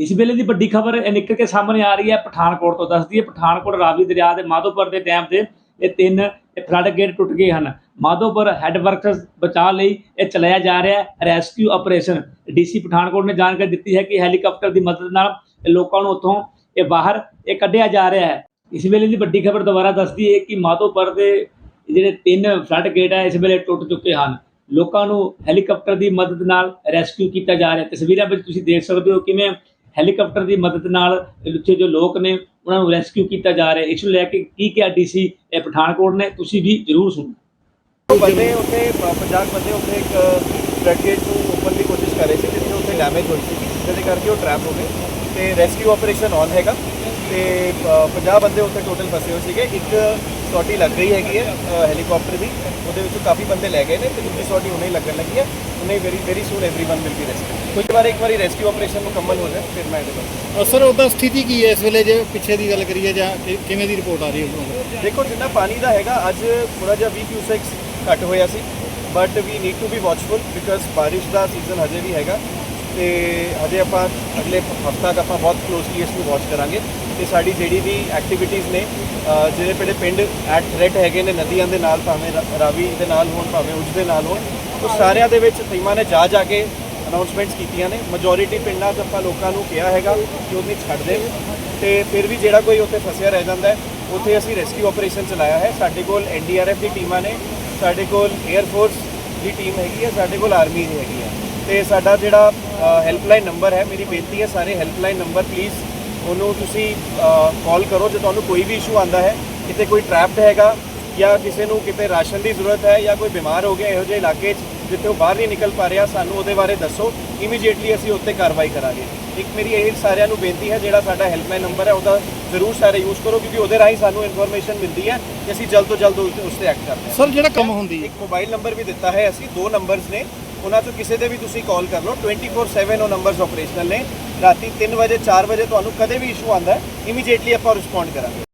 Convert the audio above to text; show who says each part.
Speaker 1: ਇਸ ਵੇਲੇ ਦੀ ਵੱਡੀ ਖਬਰ ਇਹ ਨਿਕਲ ਕੇ ਸਾਹਮਣੇ ਆ ਰਹੀ ਹੈ, ਪਠਾਨਕੋਟ ਤੋਂ ਦੱਸਦੀ ਹੈ, ਪਠਾਨਕੋਟ ਰਾਵੀ ਦਰਿਆ ਦੇ ਮਾਧੋਪੁਰ ਦੇ ਡੈਮ ਤੇ ਇਹ ਤਿੰਨ ਇਹ ਫਲੱਡ ਗੇਟ ਟੁੱਟ ਗਏ ਹਨ। ਮਾਧੋਪੁਰ ਹੈੱਡ ਵਰਕਸ ਬਚਾਅ ਲਈ ਇਹ ਚਲਾਇਆ ਜਾ ਰਿਹਾ ਹੈ ਰੈਸਕਿਊ ਆਪਰੇਸ਼ਨ ਡੀਸੀ ਪਠਾਨਕੋਟ ਨੇ ਜਾਣਕਾਰੀ ਦਿੱਤੀ ਹੈ ਕਿ ਹੈਲੀਕਾਪਟਰ ਦੀ ਮਦਦ ਨਾਲ ਇਹ ਲੋਕਾਂ ਨੂੰ ਉੱਥੋਂ ਇਹ ਬਾਹਰ ਇਹ ਕੱਢਿਆ ਜਾ ਰਿਹਾ ਹੈ। ਇਸ ਵੇਲੇ ਦੀ ਵੱਡੀ ਖਬਰ ਦੁਬਾਰਾ ਦੱਸਦੀ ਹੈ ਕਿ ਮਾਧੋਪੁਰ ਦੇ ਜਿਹੜੇ ਤਿੰਨ ਫਲੱਡ ਗੇਟ ਹੈ, ਇਸ ਵੇਲੇ ਟੁੱਟ ਚੁੱਕੇ ਹਨ। ਲੋਕਾਂ ਨੂੰ ਹੈਲੀਕਾਪਟਰ ਦੀ ਮਦਦ ਨਾਲ ਰੈਸਕਿਊ ਕੀਤਾ ਜਾ ਰਿਹਾ ਤਸਵੀਰਾਂ ਵਿੱਚ ਤੁਸੀਂ ਦੇਖ ਸਕਦੇ ਹੋ ਕਿਵੇਂ ਹੈਲੀਕਾਪਟਰ ਦੀ ਮਦਦ ਨਾਲ ਇੱਥੇ ਜੋ ਲੋਕ ਨੇ ਉਹਨਾਂ ਨੂੰ ਰੈਸਕਿਊ ਕੀਤਾ ਜਾ ਰਿਹਾ ਇਸ ਨੂੰ ਲੈ ਕੇ ਕੀ ਕਿਹਾ ਡੀਸੀ ਇਹ ਪਠਾਨਕੋਟ ਨੇ ਤੁਸੀਂ ਵੀ ਜ਼ਰੂਰ ਸੁਣੋ।
Speaker 2: ਬੰਦੇ ਉੱਥੇ 50 ਬੰਦੇ ਉੱਥੇ ਇੱਕ ਫਲੱਡ ਨੂੰ ਓਪਨ ਦੀ ਕੋਸ਼ਿਸ਼ ਕਰ ਰਹੇ ਸੀ ਜਿੱਥੇ ਉੱਥੇ ਡੈਮੇਜ ਹੋਈ ਸੀ। ਜਿਹਦੇ ਕਰਕੇ ਉਹ ਟਰੈਪ ਹੋ ਗਏ। ਤੇ ਰੈਸਕਿਊ ਆਪਰੇਸ਼ਨ ਔਨ ਹੈਗਾ। ਤੇ ਅ, 50 ਬੰਦੇ ਉੱਥੇ ਟੋਟਲ ਫਸੇ ਹੋਏ ਸੀਗੇ। ਇੱਕ ਸੌਟੀ ਲੱਗ ਗਈ ਹੈਗੀ ਹੈ ਅ, ਹੈਲੀਕਾਪਟਰ ਦੀ ਉਹਦੇ ਵਿੱਚੋਂ ਕਾਫੀ ਬੰਦੇ ਲੈ ਗਏ ਨੇ ਤੇ ਦੂਜੀ ਸੌਟੀ ਹੁਣੇ ਹੀ ਲੱਗਣ ਲੱਗੀ ਹੈ ਉਹਨੇ very very soon everyone will be rescue ਕੁਝ ਵਾਰ ਇੱਕ ਵਾਰੀ ਰੈਸਕਿਊ ਆਪਰੇਸ਼ਨ ਮੁਕੰਮਲ ਹੋ ਜਾਏ ਫਿਰ ਮੈਂ ਇਹਦੇ ਬਾਰੇ
Speaker 3: ਅ, ਸਰ ਉਹਦਾ ਸਥਿਤੀ ਕੀ ਹੈ ਇਸ ਵੇਲੇ ਜੇ ਪਿੱਛੇ ਦੀ ਗੱਲ ਕਰੀਏ ਜਾਂ ਕਿ- ਕਿਵੇਂ ਦੀ ਰਿਪੋਰਟ ਆ ਰਹੀ ਹੈ ਉੱਪਰੋਂ
Speaker 2: ਦੇਖੋ ਜਿੰਨਾ ਪਾਣੀ ਦਾ ਹੈਗਾ ਅੱਜ ਥੋੜਾ ਜਿਹਾ 20 ਕਿਊਸੈਕਸ ਘੱਟ ਹੋਇਆ ਸੀ but we need to be watchful because ਬਾਰਿਸ਼ ਦਾ ਸੀਜ਼ਨ ਹਜੇ ਵੀ ਹੈਗਾ ਤੇ ਹਜੇ ਆਪਾਂ ਅਗਲੇ ਹਫਤਾ ਤੱਕ ਆਪਾਂ ਬਹੁਤ ਕਲੋਜ਼ਲੀ ਇਸ ਨੂੰ ਵਾਚ ਕਰਾਂਗੇ ਤੇ ਸਾਡੀ ਜਿਹੜੀ ਵੀ ਐਕਟੀਵਿਟੀਜ਼ ਨੇ ਅ, ਜਿਹੜੇ ਪਹਿਲੇ ਪਿੰਡ ਐਟ ਥ੍ਰੈਟ ਹੈਗੇ ਨੇ ਨਦੀਆਂ ਦੇ ਨਾਲ ਭਾਵੇਂ ਰਾ- ਰਾਵੀ ਦੇ ਨਾਲ ਹੋਣ ਭਾਵੇਂ ਉਸ ਦੇ ਨਾਲ ਹੋਣ ਉਹ ਸਾਰਿਆਂ ਦੇ ਵਿੱਚ ਟੀਮਾਂ ਨੇ ਜਾ ਜਾ ਕੇ ਅਨਾਉਂਸਮੈਂਟਸ ਕੀਤੀਆਂ ਨੇ। ਮੈਜੋਰਿਟੀ ਪਿੰਡਾਂ 'ਚ ਆਪਾਂ ਲੋਕਾਂ ਨੂੰ ਕਿਹਾ ਹੈਗਾ ਕਿ ਉਹਨੇ ਛੱਡ ਦੇ ਤੇ ਫਿਰ ਵੀ ਜਿਹੜਾ ਕੋਈ ਉੱਥੇ ਫਸਿਆ ਰਹਿ ਜਾਂਦਾ ਉੱਥੇ ਅਸੀਂ ਰੈਸਕਿਊ ਆਪਰੇਸ਼ਨ ਚਲਾਇਆ ਹੈ। ਸਾਡੇ ਕੋਲ ਐਨਡੀਆਰਐਫ ਦੀ ਟੀਮਾਂ ਨੇ ਸਾਡੇ ਕੋਲ 에ਅਰ ਫੋਰਸ ਦੀ ਟੀਮ ਹੈਗੀ ਹੈ ਸਾਡੇ ਕੋਲ ਆਰਮੀ ਦੀ ਹੈਗੀ ਹੈ। ਤੇ ਸਾਡਾ ਜਿਹੜਾ ਹੈਲਪਲਾਈਨ ਨੰਬਰ ਹੈ ਮੇਰੀ ਬੇਨਤੀ ਹੈ ਸਾਰੇ ਹੈਲਪਲਾਈਨ ਨੰਬਰ ਪਲੀਜ਼ ਉਹਨੂੰ ਤੁਸੀਂ ਕਾਲ ਕਰੋ ਜੇ ਤੁਹਾਨੂੰ ਕੋਈ ਵੀ ਇਸ਼ੂ ਆਂਦਾ ਹੈ ਕਿਤੇ ਕੋਈ ਟ੍ਰੈਪਡ ਹੈਗਾ ਜਾਂ ਕਿਸੇ ਨੂੰ ਕਿਤੇ ਰਾਸ਼ਨ ਦੀ ਜ਼ਰੂਰਤ ਹੈ ਜਾਂ ਕੋਈ ਬਿਮਾਰ ਹੋ ਗਿਆ ਇਹੋ ਜਿਹੇ ਇਲਾਕੇ 'ਚ ਜਿੱਥੇ ਉਹ ਬਾਹਰ ਨਹੀਂ ਨਿਕਲ ਪਾ ਰਿਹਾ ਸਾਨੂੰ ਉਹਦੇ ਬਾਰੇ ਦੱਸੋ ਇਮੀਡੀਏਟਲੀ ਅਸੀਂ ਉੱਤੇ ਕਾਰਵਾਈ ਕਰਾਂਗੇ। ਇੱਕ ਮੇਰੀ ਇਹ ਸਾਰਿਆਂ ਨੂੰ ਬੇਨਤੀ ਹੈ ਜਿਹੜਾ ਸਾਡਾ ਹੈਲਪਲਾਈਨ ਨੰਬਰ ਹੈ ਉਹਦਾ ਜ਼ਰੂਰ ਸਾਰੇ ਯੂਜ਼ ਕਰੋ ਕਿਉਂਕਿ ਉਹਦੇ ਰਾਹੀਂ ਸਾਨੂੰ ਇਨਫੋਰਮੇਸ਼ਨ ਮਿਲਦੀ ਹੈ ਕਿ ਅਸੀਂ ਜਲਦ ਤੋਂ ਜਲਦ ਉਸ ਤੇ ਐਕਟ ਕਰਦੇ ਹਾਂ।
Speaker 3: ਸਰ ਜਿਹੜਾ ਕੰਮ ਹੁੰਦੀ
Speaker 2: ਇੱਕ ਮੋਬਾਈਲ ਨੰਬਰ ਵੀ ਦਿੱਤਾ ਹੈ ਅਸੀਂ ਦੋ ਨੰਬਰਸ ਨੇ ਉਹਨਾਂ ਚੋਂ ਕਿਸੇ ਦੇ ਵੀ ਤੁਸੀਂ ਕਾਲ ਕਰ ਲਓ। 24/7 ਉਹ ਨੰਬਰਸ ਆਪਰੇਸ਼ਨਲ ਨੇ। ਰਾਤੀ 3 ਵਜੇ 4 ਵਜੇ ਤੁਹਾਨੂੰ ਕਦੇ ਵੀ ਇਸ਼ੂ ਆਂਦਾ ਹੈ ਇਮੀਡੀਏਟਲੀ ਆਪਾਂ ਰਿਸਪੌਂਡ ਕਰਾਂਗੇ।